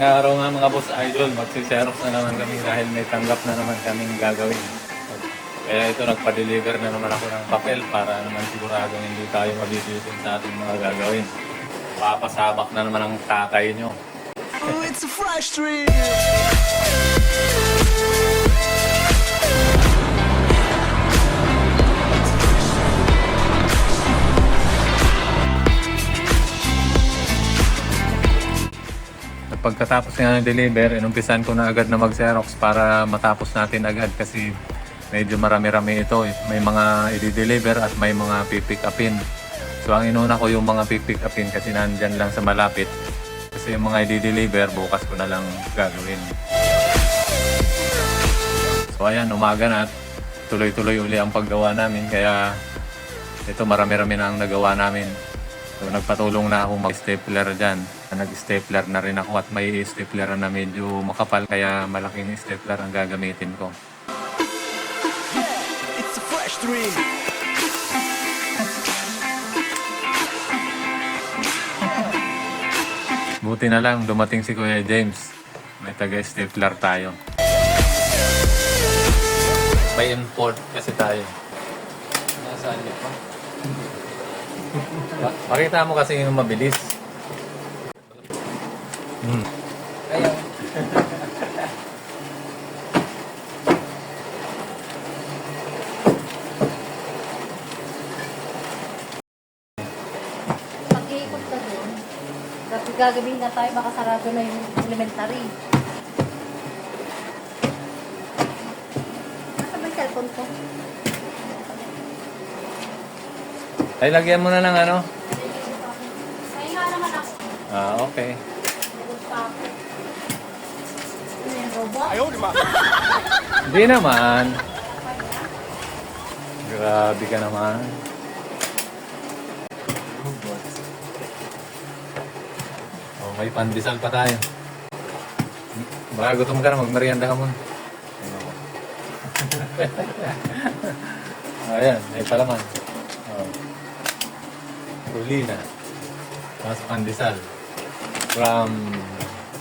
Ngayong araw nga mga boss idol, magsiserox na naman kami dahil may tanggap na naman kaming gagawin. Kaya ito, nagpa-deliver na naman ako ng papel para naman siguradong hindi tayo mabibitin sa ating mga gagawin. Papasabak na naman ang tatay nyo. Oh, it's a fresh dream. Pagkatapos nga ng deliver, inumpisan ko na agad na mag-xerox para matapos natin agad kasi medyo marami-rami ito. eh. May mga i-deliver at may mga pipick upin. So ang inuna ko yung mga pipick upin kasi nandyan lang sa malapit. Kasi yung mga i-deliver, bukas ko na lang gagawin. So ayan, umaga na at tuloy-tuloy uli ang paggawa namin. Kaya ito marami-rami na ang nagawa namin. So nagpatulong na ako mag-stapler dyan. Nag-stapler na rin ako at may stapler na medyo makapal kaya malaking stapler ang gagamitin ko. It's a fresh dream. Buti na lang dumating si Kuya James. May taga-stapler tayo. May import kasi tayo. Nasaan niyo pa? Pa- Pakita mo kasi yung mabilis. Ayaw. Pag-iikot ka doon, gagabihin na tayo, baka sarado na yung elementary. Nasa ba yung cellphone ko? Ay, lagyan mo na ng ano? Ay, nga naman ako. Ah, okay. Ako. Ano yung robot? Hindi naman. Grabe ka naman. Oh, may pandesal pa tayo. Baka gutom ka na, ka muna. Ayan, may palaman. Oh. Rulina. Tapos pandesal. From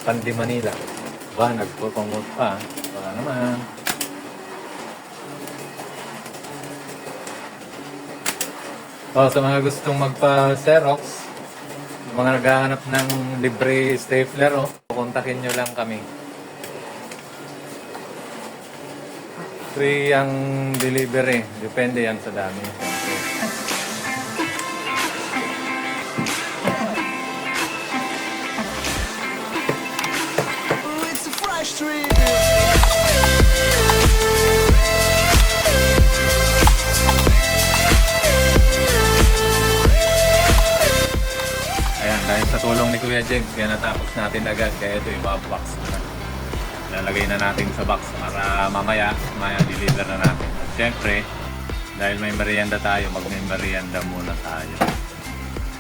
Pandi Manila. Ba, nagpupungot pa. Baka naman. Oh, sa mga gustong magpa-Xerox, mga naghahanap ng libre stapler, oh, kontakin nyo lang kami. Free ang delivery. Depende yan sa dami. Tulong ni Kuya James, kaya natapos natin agad. Kaya ito yung mga box na. Lalagay na natin sa box para mamaya, maya deliver na natin. At syempre, dahil may merienda tayo, mag may merienda muna tayo.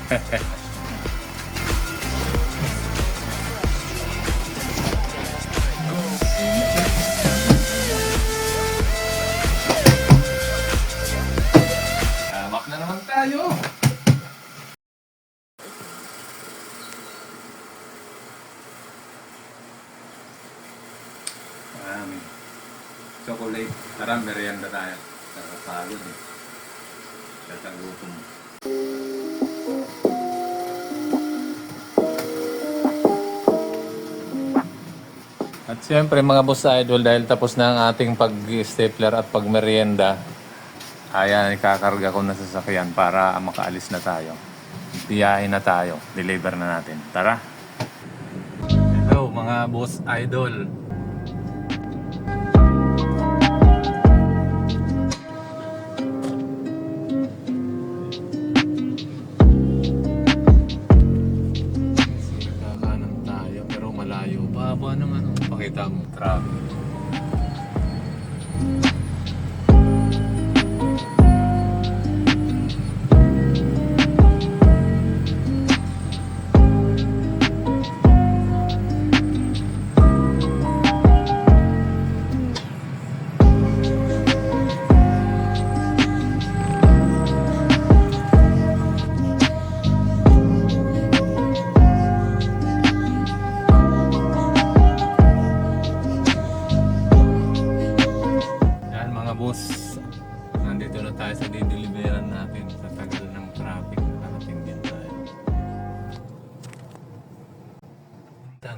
Tamak na naman tayo! Chocolate. Tara, merienda tayo. Nakapagod eh. Tatagutom. At siyempre mga boss idol, dahil tapos na ang ating pag-stapler at pag-merienda, ayan, ikakarga ko na sa sasakyan para makaalis na tayo. Biyahe na tayo. Deliver na natin. Tara! Hello mga boss idol. Ano? Pakita mo.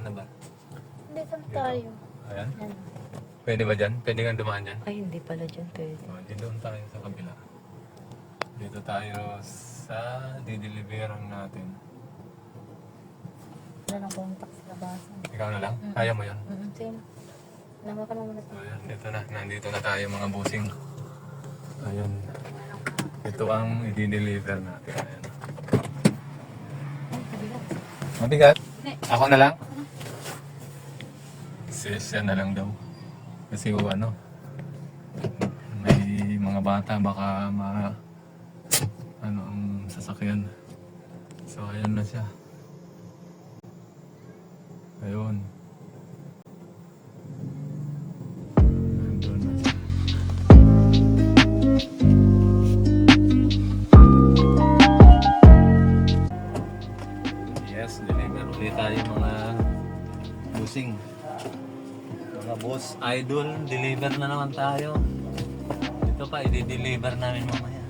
Na ba? Hindi saan tayo. Ayan. Yan. Pwede ba dyan? Pwede kang dumaan dyan? Ay, hindi pala dyan pwede. O, di doon tayo sa kabila. Dito tayo sa dideliveran natin. Wala nang contact sa labasan. Ikaw na lang? Kaya mo yan? Mm-hmm. Same. Nama ka naman So, ayan, dito na. Nandito na tayo mga busing. Ayun. Ito ang i-deliver natin. Ayan. Mabigat? Ako na lang? Siya na lang daw. Kasi o ano, may mga bata baka ma ano ang sasakyan. So ayun na siya. Ayun. Yes, deliver ulit tayo mga busing. Mga boss idol, deliver na naman tayo. Ito pa, i-deliver namin mamaya.